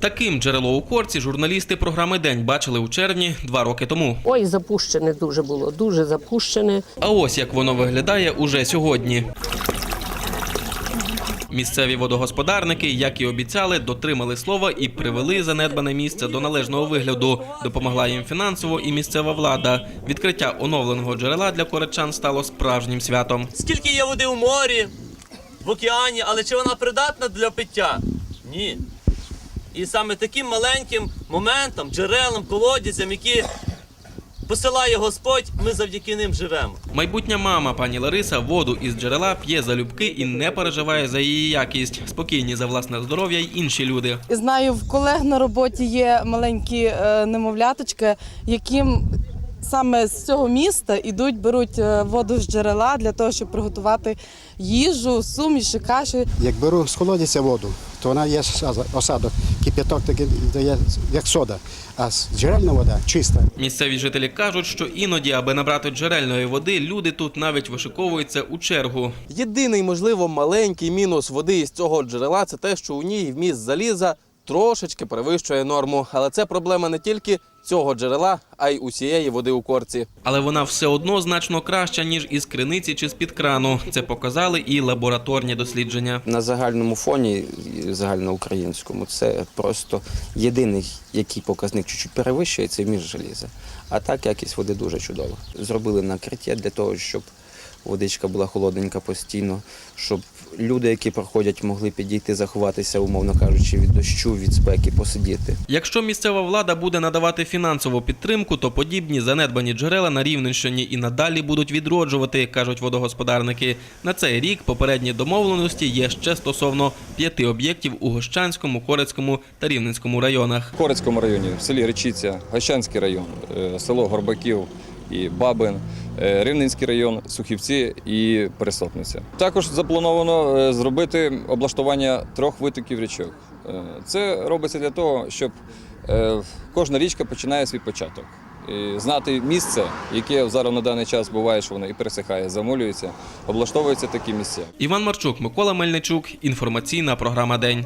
Таким джерело у корці журналісти програми День бачили у червні два роки тому. Ой, запущене дуже було, дуже запущене. А ось як воно виглядає уже сьогодні. Місцеві водогосподарники, як і обіцяли, дотримали слова і привели занедбане місце до належного вигляду. Допомогла їм фінансово і місцева влада. Відкриття оновленого джерела для коречан стало справжнім святом. Скільки є води в морі, в океані, але чи вона придатна для пиття? Ні. І саме таким маленьким моментом, джерелам, колодязям, які посилає Господь, ми завдяки ним живемо. Майбутня мама пані Лариса воду із джерела п'є залюбки і не переживає за її якість. Спокійні за власне здоров'я й інші люди. І Знаю, в колег на роботі є маленькі е, немовляточки, яким саме з цього міста ідуть, беруть е, воду з джерела для того, щоб приготувати їжу, суміші, каші. Як беру з колодязя воду, то вона є осадок- осадок, кип'яток такий дає як сода, а джерельна вода чиста. Місцеві жителі кажуть, що іноді, аби набрати джерельної води, люди тут навіть вишиковуються у чергу. Єдиний, можливо, маленький мінус води із цього джерела це те, що у ній вміст заліза трошечки перевищує норму. Але це проблема не тільки цього джерела, а й усієї води у корці. Але вона все одно значно краща, ніж із криниці чи з-під крану. Це показали і лабораторні дослідження. На загальному фоні, загальноукраїнському, це просто єдиний, який показник чуть-чуть перевищує, це вміст желіза. А так якість води дуже чудова. Зробили накриття для того, щоб водичка була холодненька постійно, щоб люди, які проходять, могли підійти, заховатися, умовно кажучи, від дощу, від спеки, посидіти. Якщо місцева влада буде надавати фінансову підтримку, то подібні занедбані джерела на Рівненщині і надалі будуть відроджувати, кажуть водогосподарники. На цей рік попередні домовленості є ще стосовно п'яти об'єктів у Гощанському, Корецькому та Рівненському районах. Корецькому районі, в селі Речиця, Гощанський район, е, село Горбаків і Бабин, Рівненський район, Сухівці і Пересопниця. Також заплановано е, зробити облаштування трьох витоків річок. Е, Це робиться для того, щоб е, кожна річка починає свій початок. І знати місце, яке зараз на даний час буває, що воно і пересихає, замолюється, облаштовуються такі місця. Іван Марчук, Микола Мельничук. Інформаційна програма День.